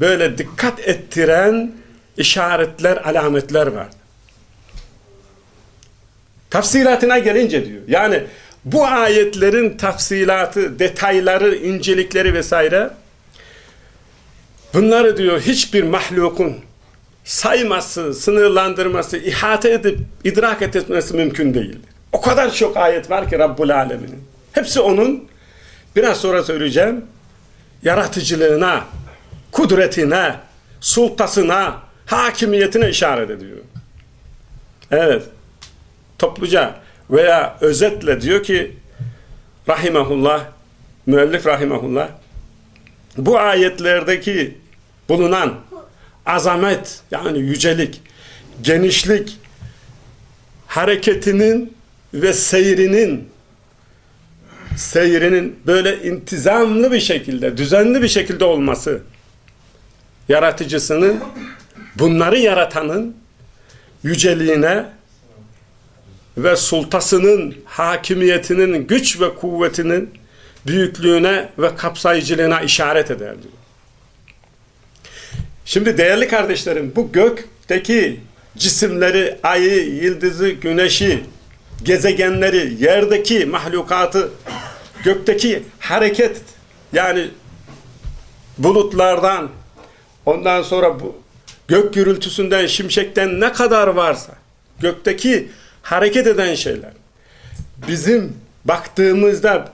böyle dikkat ettiren işaretler, alametler var. Tafsilatına gelince diyor. Yani bu ayetlerin tafsilatı, detayları, incelikleri vesaire bunları diyor hiçbir mahlukun sayması, sınırlandırması, ihate edip idrak etmesi mümkün değil. O kadar çok ayet var ki Rabbul Alemin'in. Hepsi onun biraz sonra söyleyeceğim yaratıcılığına, kudretine, sultasına, hakimiyetine işaret ediyor. Evet. Topluca veya özetle diyor ki rahimahullah, müellif rahimahullah bu ayetlerdeki bulunan azamet yani yücelik, genişlik hareketinin ve seyrinin seyrinin böyle intizamlı bir şekilde, düzenli bir şekilde olması yaratıcısının bunları yaratanın yüceliğine ve sultasının hakimiyetinin güç ve kuvvetinin büyüklüğüne ve kapsayıcılığına işaret eder diyor. Şimdi değerli kardeşlerim bu gökteki cisimleri, ayı, yıldızı, güneşi, gezegenleri, yerdeki mahlukatı, gökteki hareket yani bulutlardan ondan sonra bu gök gürültüsünden, şimşekten ne kadar varsa gökteki hareket eden şeyler bizim baktığımızda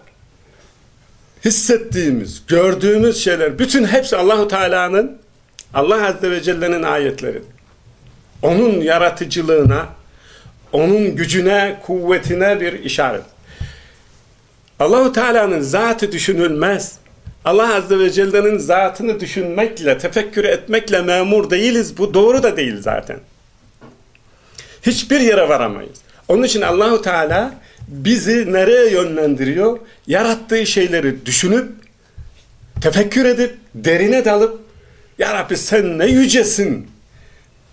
hissettiğimiz, gördüğümüz şeyler bütün hepsi Allahu Teala'nın Allah Azze ve Celle'nin ayetleri. Onun yaratıcılığına, onun gücüne, kuvvetine bir işaret. Allahu Teala'nın zatı düşünülmez. Allah Azze ve Celle'nin zatını düşünmekle, tefekkür etmekle memur değiliz. Bu doğru da değil zaten. Hiçbir yere varamayız. Onun için Allahu Teala bizi nereye yönlendiriyor? Yarattığı şeyleri düşünüp, tefekkür edip, derine dalıp, Ya Rabbi sen ne yücesin,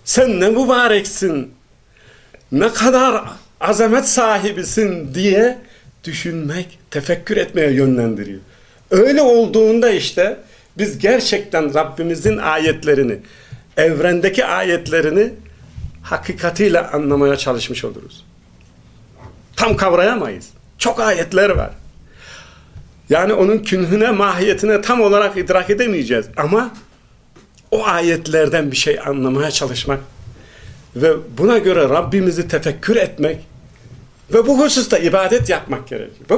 sen ne mübareksin, ne kadar azamet sahibisin diye düşünmek, tefekkür etmeye yönlendiriyor. Öyle olduğunda işte biz gerçekten Rabbimizin ayetlerini, evrendeki ayetlerini hakikatiyle anlamaya çalışmış oluruz. Tam kavrayamayız. Çok ayetler var. Yani onun künhüne, mahiyetine tam olarak idrak edemeyeceğiz. Ama o ayetlerden bir şey anlamaya çalışmak ve buna göre Rabbimizi tefekkür etmek ve bu hususta ibadet yapmak gerekiyor.